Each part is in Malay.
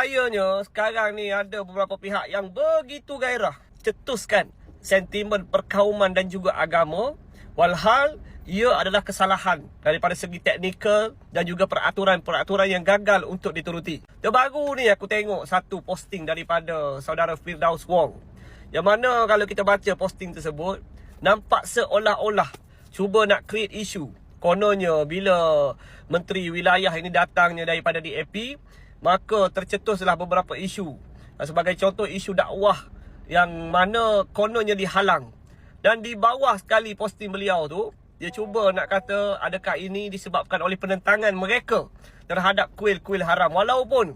percayanya sekarang ni ada beberapa pihak yang begitu gairah cetuskan sentimen perkauman dan juga agama walhal ia adalah kesalahan daripada segi teknikal dan juga peraturan-peraturan yang gagal untuk dituruti. Terbaru ni aku tengok satu posting daripada saudara Firdaus Wong. Yang mana kalau kita baca posting tersebut, nampak seolah-olah cuba nak create isu. Kononnya bila menteri wilayah ini datangnya daripada DAP, maka tercetuslah beberapa isu. Sebagai contoh isu dakwah yang mana kononnya dihalang. Dan di bawah sekali posting beliau tu, dia cuba nak kata adakah ini disebabkan oleh penentangan mereka terhadap kuil-kuil haram. Walaupun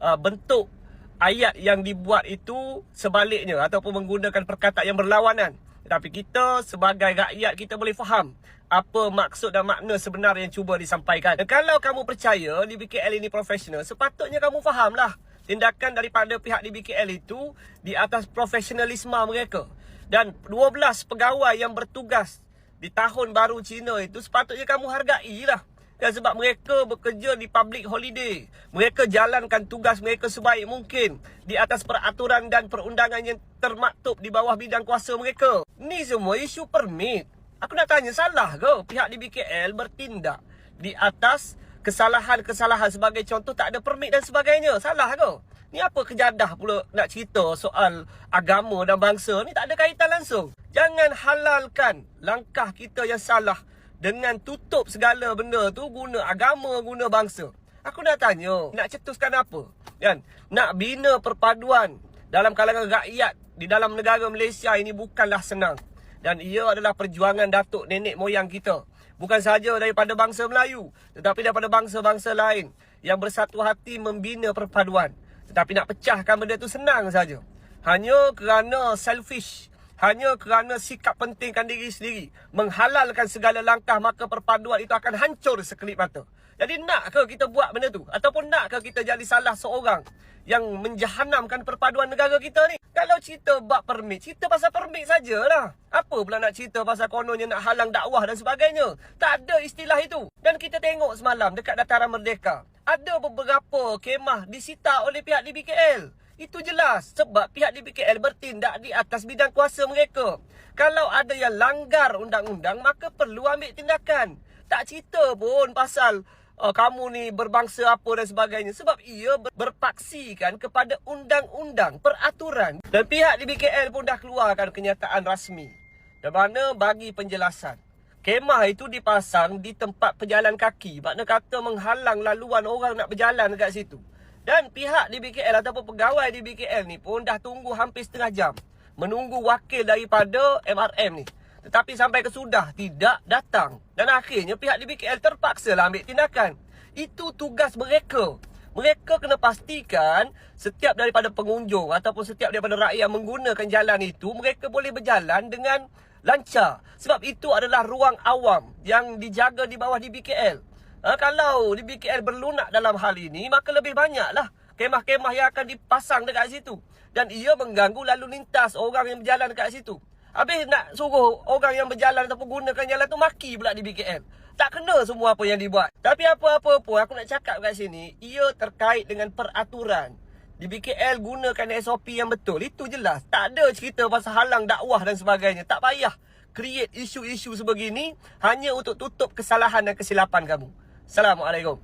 uh, bentuk ayat yang dibuat itu sebaliknya ataupun menggunakan perkataan yang berlawanan. Tetapi kita sebagai rakyat kita boleh faham apa maksud dan makna sebenar yang cuba disampaikan. Dan kalau kamu percaya DBKL ini profesional, sepatutnya kamu fahamlah tindakan daripada pihak DBKL itu di atas profesionalisme mereka. Dan 12 pegawai yang bertugas di tahun baru Cina itu sepatutnya kamu hargai lah. Dan sebab mereka bekerja di public holiday. Mereka jalankan tugas mereka sebaik mungkin di atas peraturan dan perundangan yang termaktub di bawah bidang kuasa mereka. Ni semua isu permit. Aku nak tanya salah ke pihak di BKL bertindak di atas kesalahan-kesalahan sebagai contoh tak ada permit dan sebagainya. Salah ke? Ni apa kejadah pula nak cerita soal agama dan bangsa ni tak ada kaitan langsung. Jangan halalkan langkah kita yang salah dengan tutup segala benda tu guna agama, guna bangsa. Aku nak tanya, nak cetuskan apa? Kan? Nak bina perpaduan dalam kalangan rakyat di dalam negara Malaysia ini bukanlah senang. Dan ia adalah perjuangan datuk nenek moyang kita. Bukan sahaja daripada bangsa Melayu, tetapi daripada bangsa-bangsa lain yang bersatu hati membina perpaduan. Tetapi nak pecahkan benda tu senang saja. Hanya kerana selfish. Hanya kerana sikap pentingkan diri sendiri. Menghalalkan segala langkah maka perpaduan itu akan hancur sekelip mata. Jadi nak ke kita buat benda tu? Ataupun nak ke kita jadi salah seorang yang menjahanamkan perpaduan negara kita ni? Kalau cerita bab permit, cerita pasal permit sajalah. Apa pula nak cerita pasal kononnya nak halang dakwah dan sebagainya? Tak ada istilah itu. Dan kita tengok semalam dekat dataran merdeka ada beberapa kemah disita oleh pihak DBKL. Itu jelas sebab pihak DBKL bertindak di atas bidang kuasa mereka. Kalau ada yang langgar undang-undang maka perlu ambil tindakan. Tak cerita pun pasal uh, kamu ni berbangsa apa dan sebagainya. Sebab ia berpaksikan kepada undang-undang, peraturan. Dan pihak DBKL pun dah keluarkan kenyataan rasmi. Di mana bagi penjelasan. Kemah itu dipasang di tempat pejalan kaki. Makna kata menghalang laluan orang nak berjalan dekat situ. Dan pihak di BKL ataupun pegawai di BKL ni pun dah tunggu hampir setengah jam. Menunggu wakil daripada MRM ni. Tetapi sampai ke sudah tidak datang. Dan akhirnya pihak di BKL terpaksa lah ambil tindakan. Itu tugas mereka. Mereka kena pastikan setiap daripada pengunjung ataupun setiap daripada rakyat menggunakan jalan itu. Mereka boleh berjalan dengan lancar. Sebab itu adalah ruang awam yang dijaga di bawah DBKL. Ha, kalau DBKL berlunak dalam hal ini, maka lebih banyaklah kemah-kemah yang akan dipasang dekat situ. Dan ia mengganggu lalu lintas orang yang berjalan dekat situ. Habis nak suruh orang yang berjalan ataupun gunakan jalan tu maki pula DBKL. Tak kena semua apa yang dibuat. Tapi apa-apa pun aku nak cakap kat sini, ia terkait dengan peraturan. Di BKL gunakan SOP yang betul. Itu jelas. Tak ada cerita pasal halang dakwah dan sebagainya. Tak payah create isu-isu sebegini hanya untuk tutup kesalahan dan kesilapan kamu. السلام عليكم.